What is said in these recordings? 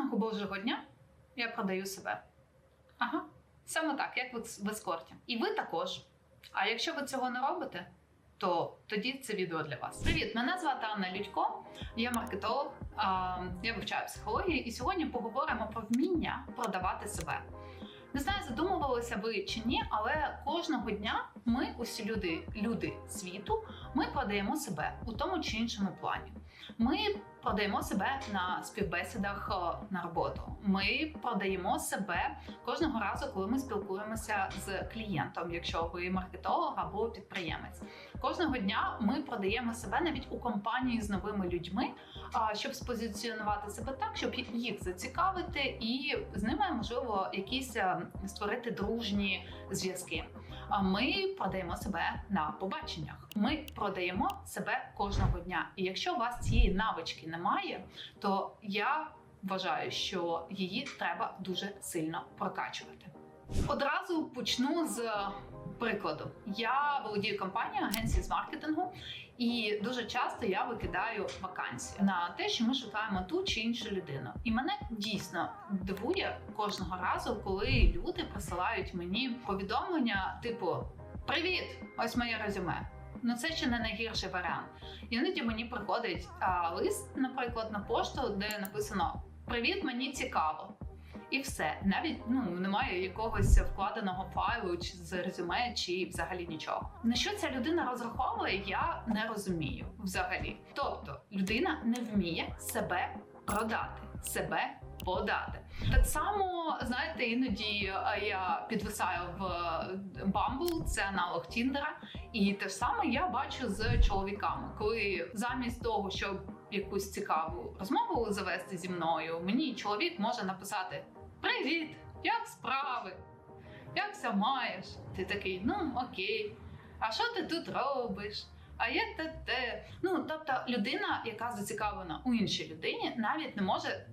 Кожного божого дня я продаю себе. Ага, саме так, як в ескорті. І ви також. А якщо ви цього не робите, то тоді це відео для вас. Привіт, мене звати Анна Людько, я маркетолог, я вивчаю психологію, і сьогодні поговоримо про вміння продавати себе. Не знаю, задумувалися ви чи ні, але кожного дня ми, усі люди, люди світу, ми продаємо себе у тому чи іншому плані. Ми продаємо себе на співбесідах е, на роботу. Ми продаємо себе кожного разу, коли ми спілкуємося з клієнтом, якщо ви маркетолог або підприємець. Кожного дня ми продаємо себе навіть у компанії з новими людьми, щоб спозиціонувати себе так, щоб їх зацікавити, і з ними можливо якісь е, створити дружні зв'язки. А ми продаємо себе на побаченнях. Ми продаємо себе кожного дня. І якщо у вас цієї навички немає, то я вважаю, що її треба дуже сильно прокачувати. Одразу почну з прикладу. Я володію компанією агенції з маркетингу, і дуже часто я викидаю вакансії на те, що ми шукаємо ту чи іншу людину. І мене дійсно дивує кожного разу, коли люди присилають мені повідомлення, типу: Привіт! Ось моє резюме. Ну це ще не найгірший варіант. Іноді мені приходить а, лист, наприклад, на пошту, де написано Привіт, мені цікаво. І все, навіть ну немає якогось вкладеного файлу чи з резюме, чи взагалі нічого. На що ця людина розраховує, я не розумію взагалі. Тобто людина не вміє себе продати, себе подати. Так само, знаєте, іноді е, я підвисаю в Bumble, це аналог Тіндера, і те ж саме я бачу з чоловіками, коли замість того, щоб якусь цікаву розмову завести зі мною, мені чоловік може написати: Привіт! Як справи? Як ся маєш? Ти такий, ну окей. А що ти тут робиш? А є те. Ну тобто, людина, яка зацікавлена у іншій людині, навіть не може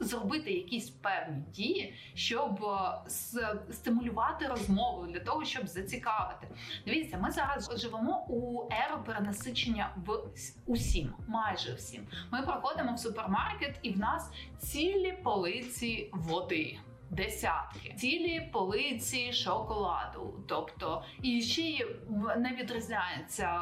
зробити якісь певні дії, щоб е, стимулювати розмову для того, щоб зацікавити. Дивіться, ми зараз живемо у еру перенасичення в усім, майже всім. Ми проходимо в супермаркет, і в нас цілі полиці води. Десятки цілі полиці шоколаду, тобто і ще не відрізняється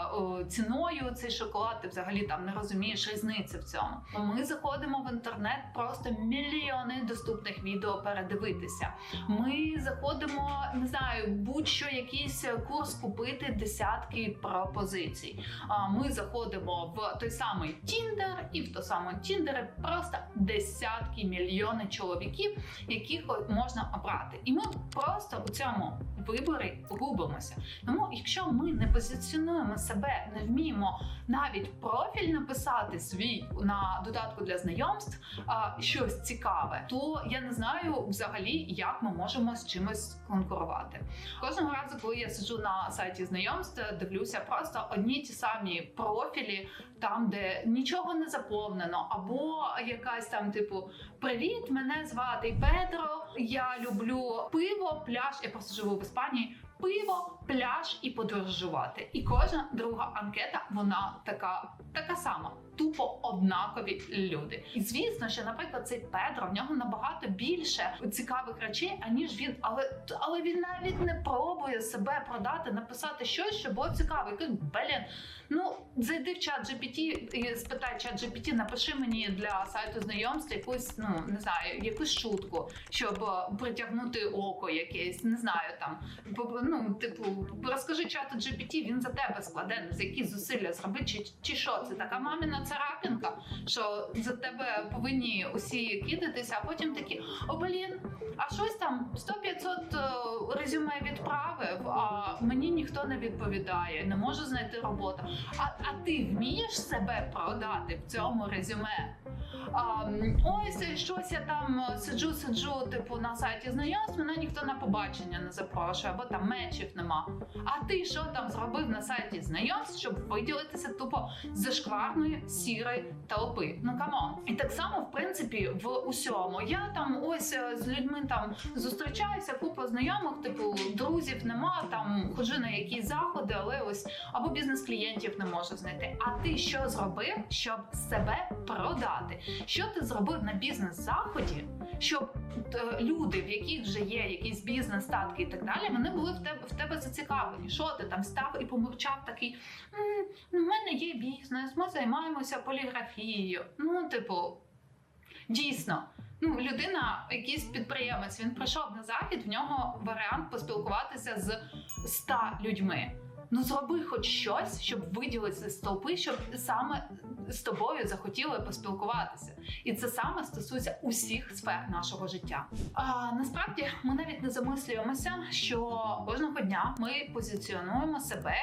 ціною цей шоколад. Ти взагалі там не розумієш різниці в цьому. Ми заходимо в інтернет, просто мільйони доступних відео передивитися. Ми заходимо, не знаю, будь-що якийсь курс купити десятки пропозицій. А ми заходимо в той самий Тіндер, і в той самий Тіндер просто десятки мільйони чоловіків, яких можна обрати. І ми просто у цьому виборі губимося. Тому, якщо ми не позиціонуємо себе, не вміємо навіть профіль написати свій на додатку для знайомств, а, щось цікаве, то я не знаю взагалі, як ми можемо з чимось конкурувати. Кожного разу, коли я сиджу на сайті знайомств, дивлюся просто одні ті самі профілі, там де нічого не заповнено, або якась там, типу, привіт, мене звати Петро. Я люблю пиво, пляж. Я просто живу в Іспанії. Пиво, пляж і подорожувати. І кожна друга анкета вона така, така сама. Тупо однакові люди. І звісно, що, наприклад, цей Петро в нього набагато більше цікавих речей, аніж він, але але він навіть не пробує себе продати, написати щось, що було цікаве. Я кажу, блін, ну зайди в чат GPT і спитай чат GPT, напиши мені для сайту знайомств якусь, ну не знаю, якусь шутку, щоб е, притягнути око якесь, не знаю там. Ну, типу, розкажи чату GPT, він за тебе складе, за які зусилля зробити, чи, чи що це така маміна царапінка, що за тебе повинні усі кидатися, а потім такі: о, блін, а щось там 100-500 е, резюме відправив, а мені ніхто не відповідає, не можу знайти роботу. А, а ти вмієш себе продати в цьому резюме? А, ось щось я там сиджу, сиджу, типу на сайті знайомств, мене ніхто на побачення не запрошує, або там мечів нема. А ти що там зробив на сайті знайомств, щоб виділитися тупо з зашкварної сірої толпи? Ну камон. І так само, в принципі, в усьому. Я там ось е, з людьми там зустрічаюся, купа знайомих, типу друзів нема, там ходжу на якісь заходи, але ось або бізнес-клієнтів не можу знайти. А ти що зробив, щоб себе продати? Що ти зробив на бізнес-заході, щоб е, люди, в яких вже є якийсь бізнес, статки і так далі, вони були в тебе в тебе зацікавлені. Що ти там став і помовчав такий? «М, У мене є бізнес, ми займаємося поліграфією. Ну, типу, дійсно. Ну, людина, якийсь підприємець, він прийшов на захід, в нього варіант поспілкуватися з 100 людьми. Ну, зроби хоч щось, щоб виділитися з толпи, щоб саме з тобою захотіли поспілкуватися. І це саме стосується усіх сфер нашого життя. А насправді ми навіть не замислюємося, що кожного дня ми позиціонуємо себе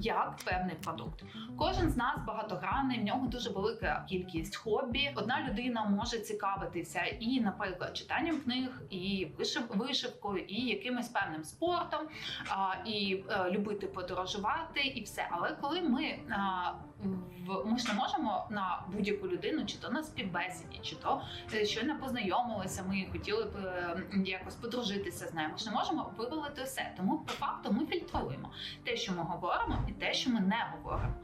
як певний продукт. Кожен з нас багатогранний, в нього дуже велика кількість хобі. Одна людина може цікавитися і, наприклад, читанням книг, і вишив- вишивкою, і якимось певним спортом, і е, любити подорожувати, і все. Але коли ми а, в ми ж не можемо на будь-яку людину, чи то на співбесіді, чи то е, щойно познайомилися, ми хотіли б е, якось подружитися з нею. Ми ж не можемо вивалити все. Тому по факту ми фільтруємо те, що ми говоримо, і те, що ми не говоримо.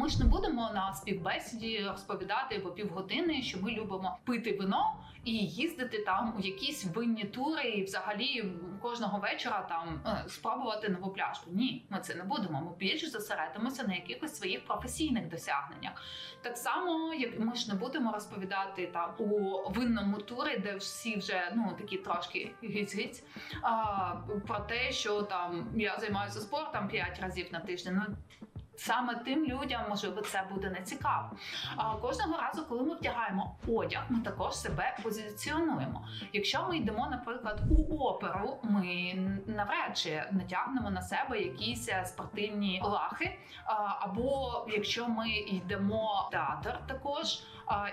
Ми ж не будемо на співбесіді розповідати по півгодини, що ми любимо пити вино і їздити там у якісь винні тури, і взагалі кожного вечора там е, спробувати нову пляшку. Ні, ми це не будемо. Ми більше зосередимося на якихось своїх професійних досягненнях. Так само, як ми ж не будемо розповідати там у винному турі, де всі вже ну такі трошки гиць-гиць, а, про те, що там я займаюся спортом 5 разів на тиждень. Ну саме тим людям можливо це буде не цікаво. А кожного разу, коли ми вдягаємо одяг, ми також себе позиціонуємо. Якщо ми йдемо, наприклад, у оперу, ми навряд чи натягнемо на себе якісь е, спортивні лахи. Або якщо ми йдемо в театр, також.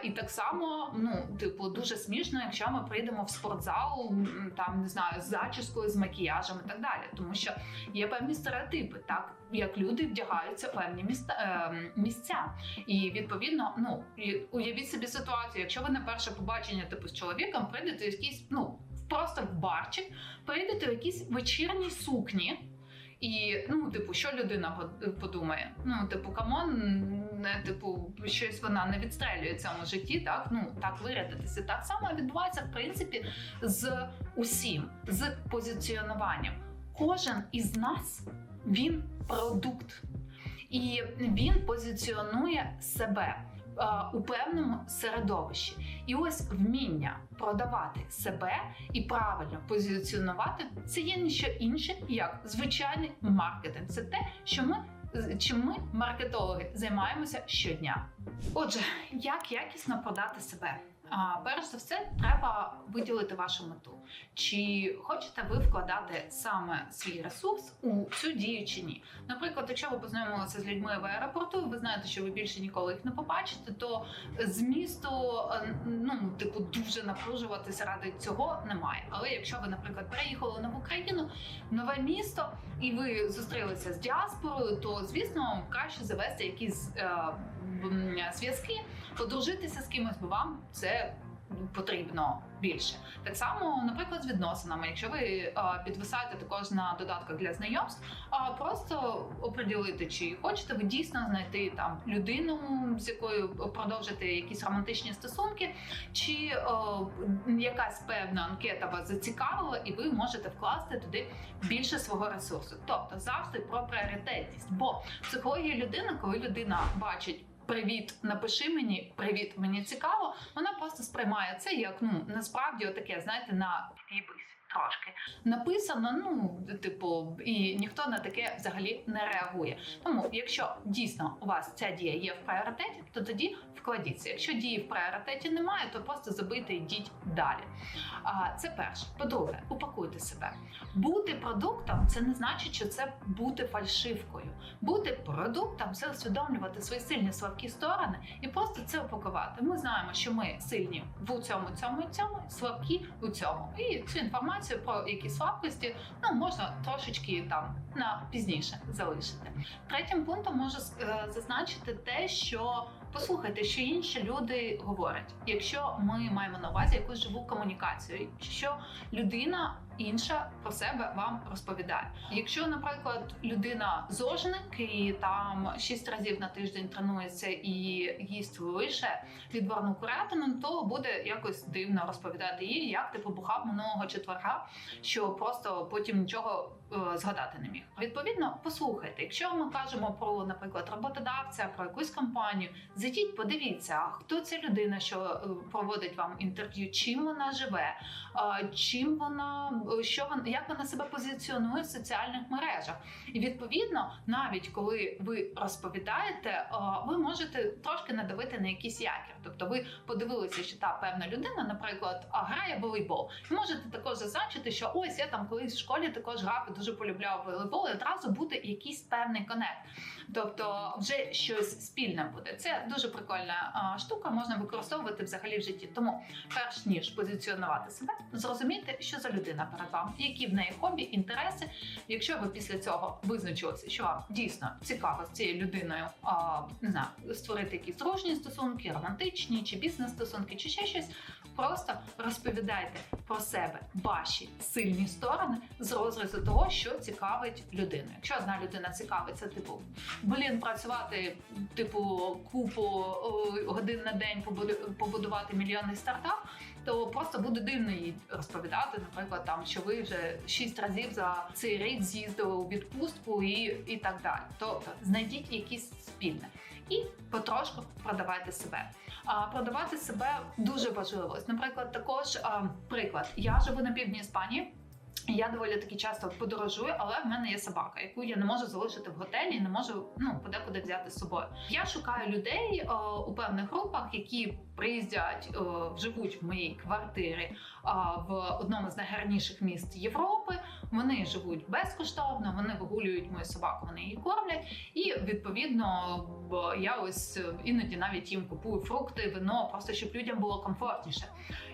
І так само, ну типу, дуже смішно, якщо ми прийдемо в спортзал, там не знаю, з зачіскою, з макіяжем і так далі, тому що є певні стереотипи, так як люди вдягаються певні міста е, місця. І відповідно, ну уявіть собі ситуацію, якщо ви на перше побачення типу з чоловіком прийдете в якийсь, ну просто в барчик, прийдете в якійсь вечірній сукні. І ну, типу, що людина под- подумає? Ну, типу, камон, не типу, щось вона не відстрелює в цьому житті, так ну так вирядитися. Так само відбувається в принципі з усім, з позиціонуванням. Кожен із нас він продукт, і він позиціонує себе е, у певному середовищі. І ось вміння продавати себе і правильно позиціонувати це є ніщо інше, як звичайний маркетинг. Це те, що ми чим ми, маркетологи, займаємося щодня. Отже, як якісно продати себе? А, перш за все, треба виділити вашу мету. Чи хочете ви вкладати саме свій ресурс у цю дію чи ні? Наприклад, якщо ви познайомилися з людьми в аеропорту, ви знаєте, що ви більше ніколи їх не побачите, то змісту е, ну типу дуже напружуватися ради цього немає. Але якщо ви, наприклад, переїхали в нову країну, в нове місто, і ви зустрілися з діаспорою, то звісно краще завести якісь е, зв'язки, подружитися з кимось, бо вам це потрібно більше. Так само, наприклад, з відносинами. Якщо ви підвисаєте також на додатках для знайомств, а просто оприділити, чи хочете ви дійсно знайти там людину, з якою продовжити якісь романтичні стосунки, чи е, якась певна анкета вас зацікавила, і ви можете вкласти туди більше свого ресурсу. Тобто завжди про пріоритетність. Бо психологія людини, коли людина бачить. Привіт, напиши мені, привіт, мені цікаво. Вона просто сприймає це як ну насправді отаке, знаєте, на їбись трошки написано. Ну, типу, і ніхто на таке взагалі не реагує. Тому, якщо дійсно у вас ця дія є в пріоритеті, то тоді вкладіться. Якщо дії в пріоритеті немає, то просто забийте йдіть далі. А це перше. По-друге, упакуйте себе. Бути продуктом це не значить, що це бути фальшивкою. Бути продуктом це усвідомлювати свої сильні слабкі сторони і просто це упакувати. Ми знаємо, що ми сильні в цьому, цьому цьому, слабкі у цьому. І цю інформацію про які слабкості ну можна трошечки там на пізніше залишити. Третім пунктом можу е, зазначити те, що послухайте, що інші люди говорять. Якщо ми маємо на увазі якусь живу комунікацію, що людина інша про себе вам розповідає. Якщо, наприклад, людина зожник і там шість разів на тиждень тренується і їсть лише відварну курятину, то буде якось дивно розповідати їй, як ти побухав минулого четверга, що просто потім нічого е, згадати не міг. Відповідно, послухайте, якщо ми кажемо про, наприклад, роботодавця, про якусь компанію, зайдіть, подивіться, хто ця людина, що е, проводить вам інтерв'ю, чим вона живе, е, чим вона що вона, як вона себе позиціонує в соціальних мережах. І відповідно, навіть коли ви розповідаєте, е, ви можете трошки надавити на якийсь якір. Тобто, ви подивилися, що та певна людина, наприклад, грає в волейбол. І можете також зазначити, що ось я там колись в школі також грав і дуже полюбляв волейбол, і одразу буде якийсь певний конект. Тобто, вже щось спільне буде. Це дуже прикольна штука, можна використовувати взагалі в житті. Тому, перш ніж позиціонувати себе, зрозуміти, що за людина перед які в неї хобі, інтереси. Якщо ви після цього визначилися, що вам дійсно цікаво з цією людиною, а, не знаю, створити якісь дружні стосунки, романтичні чи бізнес-стосунки, чи ще щось. Просто розповідайте про себе ваші сильні сторони з розрізу того, що цікавить людину. Якщо одна людина цікавиться, типу блін, працювати, типу, купу годин на день побуду- побудувати мільйонний стартап, то просто буде дивно їй розповідати, наприклад, там що ви вже шість разів за цей рік з'їздили у відпустку і, і так далі. Тобто знайдіть якісь спільне і потрошку продавайте себе. А продавати себе дуже важливо. Наприклад, також а, приклад. Я живу на півдні Іспанії. Я доволі таки часто подорожую, але в мене є собака, яку я не можу залишити в готелі, не можу ну подекуди взяти з собою. Я шукаю людей о, у певних групах, які приїздять, о, живуть в моїй квартирі о, в одному з найгарніших міст Європи. Вони живуть безкоштовно, вони вигулюють мою собаку, вони її кормлять. І відповідно я ось е, іноді навіть їм купую фрукти, вино, просто щоб людям було комфортніше.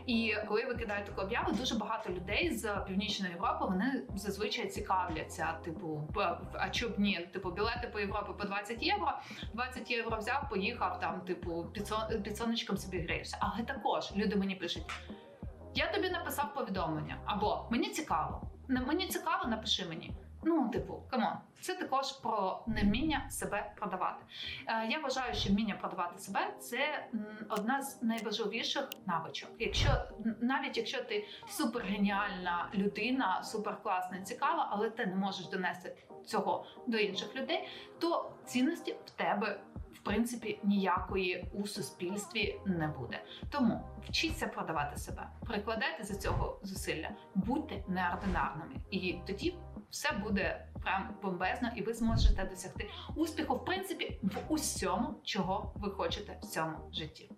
І коли ви таку об'яву, дуже багато людей з північної Європи вони зазвичай цікавляться. Типу, а чо б ні? Типу, білети по Європі по 20 євро. 20 євро взяв, поїхав там, типу, під, під сонечком собі грієшся. Але також люди мені пишуть: я тобі написав повідомлення, або мені цікаво. Мені цікаво, напиши мені. Ну, типу, камон, це також про невміння себе продавати. Е, Я вважаю, що вміння продавати себе це одна з найважливіших навичок. Якщо навіть якщо ти супергеніальна людина, суперкласна, цікава, але ти не можеш донести цього до інших людей, то цінності в тебе. В принципі, ніякої у суспільстві не буде. Тому вчіться продавати себе, прикладайте за цього зусилля, будьте неординарними, і тоді все буде прям бомбезно, і ви зможете досягти успіху, в принципі, в усьому, чого ви хочете в цьому житті.